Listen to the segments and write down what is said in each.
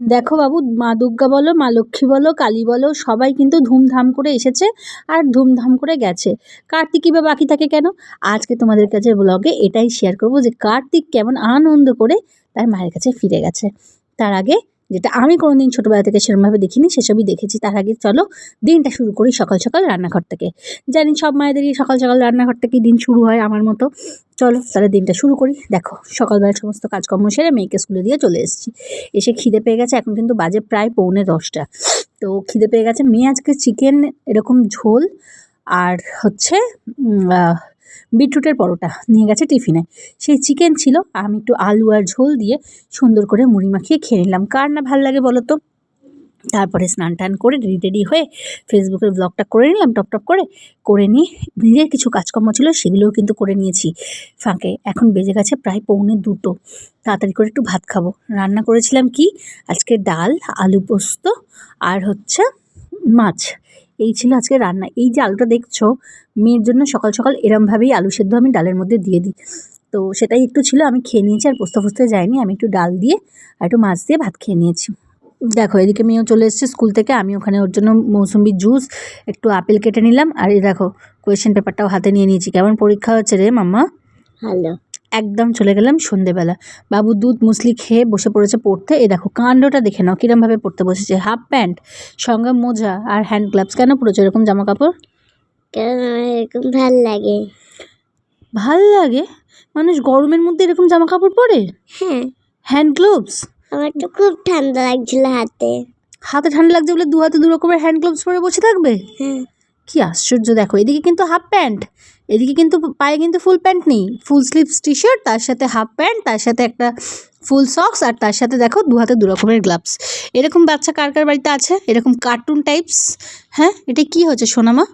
দেখো বাবু, মা দুর্গা বলো, মা লক্ষ্মী বলো, কালী বলো, সবাই কিন্তু ধুমধাম করে এসেছে আর ধুমধাম করে গেছে। কার্তিকই বা বাকি থাকে কেন? আজকে তোমাদের কাছে ব্লগে এটাই শেয়ার করব যে কার্তিক কেমন আনন্দ করে তার মায়ের কাছে ফিরে গেছে। তার আগে যেটা আমি কোনোদিন ছোটোবেলা থেকে সেরকমভাবে দেখিনি, সেসবই দেখেছি। তার আগে চলো দিনটা শুরু করি সকাল সকাল রান্নাঘর থেকে। জানি সব মায়েদেরই সকাল সকাল রান্নাঘর থেকেই দিন শুরু হয় আমার মতো। চলো তাহলে দিনটা শুরু করি। দেখো সকালবেলা সমস্ত কাজকর্ম সেরে মেয়েকে স্কুলে দিয়ে চলে এসেছি। এসে খিদে পেয়ে গেছে, এখন কিন্তু বাজে প্রায় পৌনে দশটা। তো খিদে পেয়ে গেছে। মেয়ে আজকে চিকেন এরকম ঝোল আর হচ্ছে বিটরুটের পরোটা নিয়ে গেছে টিফিনে। সেই চিকেন ছিল, আমি একটু আলু আর ঝোল দিয়ে সুন্দর করে মুড়ি মাখিয়ে খেয়ে নিলাম। কার না ভালো লাগে বলো তো? তারপরে স্নান টান করে রেডি টেডি হয়ে ফেসবুকের ব্লগটা করে নিলাম, টপ টপ করে। করে নিয়ে নিজের কিছু কাজকর্ম ছিল সেগুলোও কিন্তু করে নিয়েছি। ফাঁকে, এখন বেজে গেছে প্রায় পৌনে দুটো। তাড়াতাড়ি করে একটু ভাত খাব। রান্না করেছিলাম কি? আজকে ডাল, আলু পোস্ত আর হচ্ছে মাছ। এই ছিল আজকে রান্না। এই যে আলুটা দেখছ, মেয়ের জন্য সকাল সকাল এরমভাবেই আলু সেদ্ধ আমি ডালের মধ্যে দিয়ে দিই। তো সেটাই একটু ছিল, আমি খেয়ে নিয়েছি আর পোস্ত ফোস্তে যাইনি আমি একটু ডাল দিয়ে আর একটু মাছ দিয়ে ভাত খেয়ে নিয়েছি। দেখো, এদিকে মেয়েও চলে এসেছে স্কুল থেকে, আমি ওখানে ওর জন্য মৌসুম্বি জুস, একটু আপেল কেটে নিলাম। আর এই দেখো কোয়েশ্চেন পেপারটাও হাতে নিয়ে নিয়েছি। কেমন পরীক্ষা হচ্ছে রে মাম্মা? ভালো। একদম চলে গেলাম সন্ধেবেলা। বাবু দুধ মুসলি খেয়ে বসে পড়েছে পড়তে। এ দেখো কাণ্ডটা দেখে নাও কিরমভাবে পড়তে বসেছে। হাফ প্যান্ট সঙ্গে মোজা আর হ্যান্ড গ্লাভস। কেন পড়েছো এরকম জামা কাপড় কারণ আমার এরকম ভালো লাগে? ভালো লাগে? মানুষ গরমের মধ্যে এরকম জামা কাপড় পরে? হ্যাঁ। Hand gloves? আমার তো খুব ঠান্ডা লাগছিল হাতে। হাতে ঠান্ডা লাগছে বলে দু হাতে দু রকমের হ্যান্ড গ্লোভস পরে বসে থাকবে? হ্যাঁ। কি আশ্চর্য, দেখো, এদিকে কিন্তু হাফ প্যান্ট এদিকে কিন্তু পায়ে কিন্তু ফুল প্যান্ট নেই ফুল স্লিভস টি শার্ট তার সাথে হাফ প্যান্ট তার সাথে একটা ফুল সক্স আর তার সাথে দেখো দু হাতে দু রকমের গ্লাভস এরকম বাচ্চা কার কার বাড়িতে আছে? এরকম কার্টুন টাইপস হ্যাঁ এটা কি হচ্ছে সোনামা?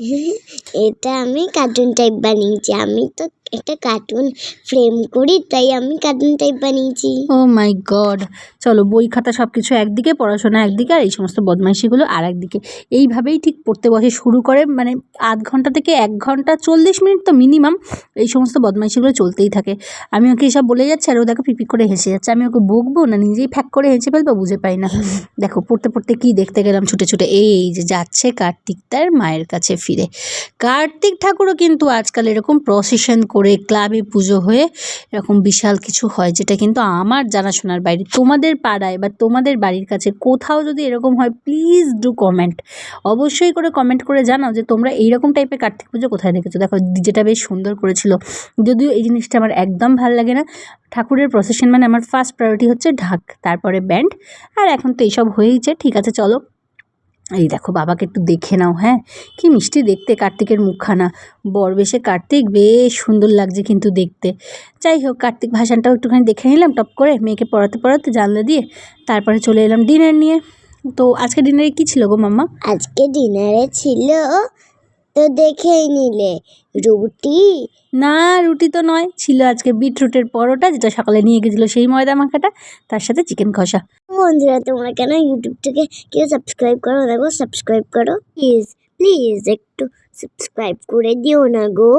এটা আমি কার্টুন টাইপ বানিয়েছি, আমি তো একটা কার্টুন ফ্রেম করি, তাই আমি কার্টুন টাইপ বানিয়েছি। ও মাই গড চলো, বই খাতা সব কিছু একদিকে, পড়াশোনা একদিকে, আর এই সমস্ত বদমাইশিগুলো আর একদিকে। এইভাবেই ঠিক পড়তে বসে শুরু করে মানে আধ ঘণ্টা থেকে এক ঘণ্টা, চল্লিশ মিনিট তো মিনিমাম এই সমস্ত বদমাইশিগুলো চলতেই থাকে। আমি ওকে এসব বলে যাচ্ছি, আর ও দেখো পিপি করে হেসে যাচ্ছে। আমি ওকে বকবো না, নিজেই ফ্যাক করে হেসে ফেলব, বুঝে পাই না। দেখো, পড়তে পড়তে কি দেখতে গেলাম, ছুটে ছুটে। এই যে যাচ্ছে কার্তিক তার মায়ের কাছে ফিরে। কার্তিক ঠাকুরও কিন্তু আজকাল এরকম প্রসেশন করে ক্লাবে পুজো হয়ে এরকম বিশাল কিছু হয়, যেটা কিন্তু আমার জানাশোনার বাইরে। তোমাদের পাড়ায় বা তোমাদের বাড়ির কাছে কোথাও যদি এরকম হয় প্লিজ ডু কমেন্ট অবশ্যই করে কমেন্ট করে জানাও যে তোমরা এইরকম টাইপের কার্তিক পুজো কোথায় দেখেছ। দেখো, যেটা বেশ সুন্দর করেছিল। যদিও এই জিনিসটা আমার একদম ভালো লাগে না। ঠাকুরের প্রসেশন মানে আমার ফার্স্ট প্রায়োরিটি হচ্ছে ঢাক, তারপরে ব্যান্ড আর এখন তো এইসব হয়েইছে। ঠিক আছে, চলো। এই দেখো বাবাকে একটু দেখে নাও হ্যাঁ? কি মিষ্টি দেখতে কার্তিকের মুখখানা। বর বেশে কার্তিক বেশ সুন্দর লাগছে কিন্তু দেখতে। যাই হোক কার্তিক ভাসানটাও একটুখানি দেখে নিলাম টপ করে মেয়েকে পড়াতে পড়াতে জানলা দিয়ে তারপরে চলে এলাম ডিনার নিয়ে। তো আজকে ডিনারে কী ছিল গো মাম্মা? আজকে ডিনারে ছিল তো দেখেই নিলে রুটি। না রুটি তো নয় ছিল আজকে বিটরুটের পরোটা যেটা সকালে নিয়ে গেছিল সেই ময়দা মাখাটা তার সাথে চিকেন কষা। বন্ধুরা তোমরা কেন ইউটিউব থেকে কেউ সাবস্ক্রাইব করো না গো সাবস্ক্রাইব করো প্লিজ প্লিজ একটু সাবস্ক্রাইব করে দিও না গো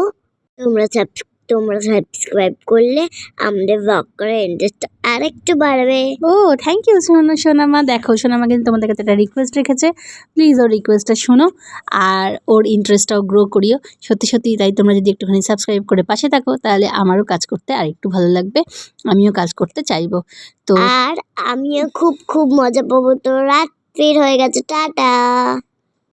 তোমরা সাবস তোমরা সাবস্ক্রাইব করলে আমাদের ব্লগ করার ইন্টারেস্ট আর একটু বাড়বে। ও থ্যাংক ইউ সোনা সোনামা দেখো সোনামা কিন্তু তোমাদের কাছে একটা রিকোয়েস্ট রেখেছে। প্লিজ ওর রিকোয়েস্টটা শোনো আর ওর ইন্টারেস্টটাও গ্রো করিও। সত্যি সত্যি তাই তোমরা যদি একটুখানি সাবস্ক্রাইব করে পাশে থাকো তাহলে আমারও কাজ করতে আর একটু ভালো লাগবে। আমিও কাজ করতে চাইব। তো আর আমিও খুব খুব মজা পাবো। তো রাত্রির হয়ে গেছে টাটা।